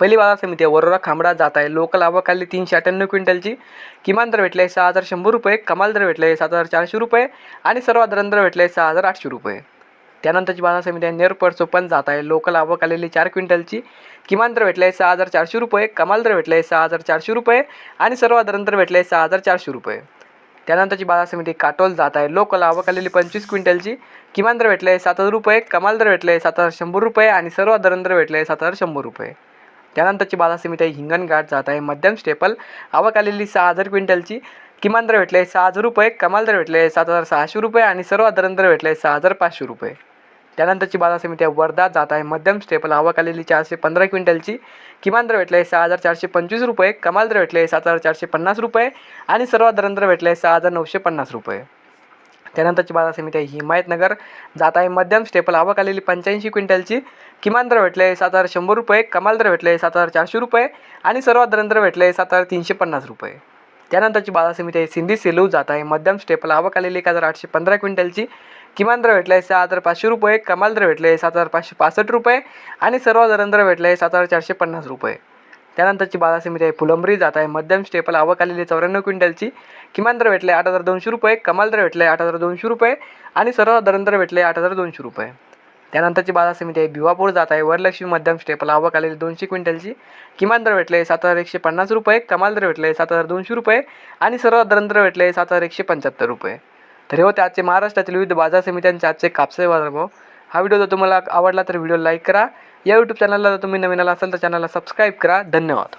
पहिली बाजार समिती आहे. वरोरा खांबडा जात आहे लोकल आवकाली तीनशे अठ्ठ्याण्णव क्विंटलची. किमान दर भेटले सहा हजार शंभर रुपये कमाल दर भेटले सात हजार चारशे रुपये आणि सर्वात दर भेटले सहा हजार आठशे रुपये. त्यानंतरची बाजार समिती आहे नेरपड चोपन्न जात आहे लोकल आवक आलेली चार क्विंटलची. किमान दर भेटले सहा हजार चारशे रुपये कमाल दर भेटले सहा हजार चारशे रुपये आणि सर्वात दर भेटले सहा हजार चारशे रुपये. त्यानंतरची बाजार समिती काटोल जात आहे लोकल आवक आलेली पंचवीस क्विंटलची. किमान दर भेटले सात हजार रुपये कमाल दर भेटले सात हजार शंभर रुपये आणि सर्वात दर भेटले सात हजार शंभर रुपये. त्यानंतरची बाजार समिती आहे हिंगणघाट जात आहे. मध्यम स्टेपल आवक आलेली सहा हजार क्विंटलची. किमान दर भेटले सहा हजार रुपये कमाल दर भेटले सात हजार सहाशे रुपये आणि सर्वात दर भेटले सहा हजार पाचशे रुपये. त्यानंतरची बाजार समिती आहे वर्धा जात आहे. मध्यम स्टेपल आवक आलेली चारशे पंधरा क्विंटलची. किमान दर भेटले सहा हजार चारशे पंचवीस रुपये कमाल दर भेटले सात हजार चारशे पन्नास रुपये आणि सर्वात दर भेटले सहा हजार नऊशे पन्नास रुपये. त्यानंतरची बाजार समिती आहे हिमायतनगर जात आहे मध्यम स्टेपल. आवक आलेली पंच्याऐंशी क्विंटलची. किमान दर भेटले सात हजार शंभर रुपये. कमाल दर भेटले सात हजार चारशे रुपये. आणि सर्वात दर भेटले सात हजार तीनशे पन्नास रुपये. त्यानंतरची बाजार समिती आहे. सिंधी सेलू जात आहे. मध्यम स्टेपल. आवक आलेली एक हजार आठशे पंधरा क्विंटलची. किमान दर भेटले सहा हजार पाचशे रुपये. कमाल दर भेटले सात हजार पाचशे पासष्ट रुपये. आणि सर्वात दर भेटले सात हजार चारशे पन्नास रुपये. त्यानंतरची बाजार समिती आहे फुलंब्री. जात आहे मध्यम स्टेपल आवक आलेली चौऱ्याण्णव क्विंटलची. किमान दर भेटले आठ हजार दोनशे रुपये. कमाल दर भेटले आठ हजार दोनशे रुपये. आणि सर्व दर भेटले आठ हजार दोनशे रुपये. त्यानंतरची बाजार समिती आहे भिवापूर जात आहे वरलक्ष्मी मध्यम स्टेपल आवक आलेली दोनशे क्विंटलची. किमान दर भेटले सात हजार एकशे पन्नास रुपये. कमाल दर भेटले सात हजार दोनशे रुपये. आणि सर्व दर भेटले सात हजार एकशे पंच्याहत्तर रुपये. तर हे होते आजचे महाराष्ट्रातील विविध बाजार समित्यांचे आजचे कापसे बाजारभाव हा व्हिडिओ जर तुम्हाला आवडला तर व्हिडिओ लाईक करा. या यूट्यूब चॅनलला जर तुम्ही नवीन आला असाल तर चॅनलला सबस्क्राईब करा. धन्यवाद.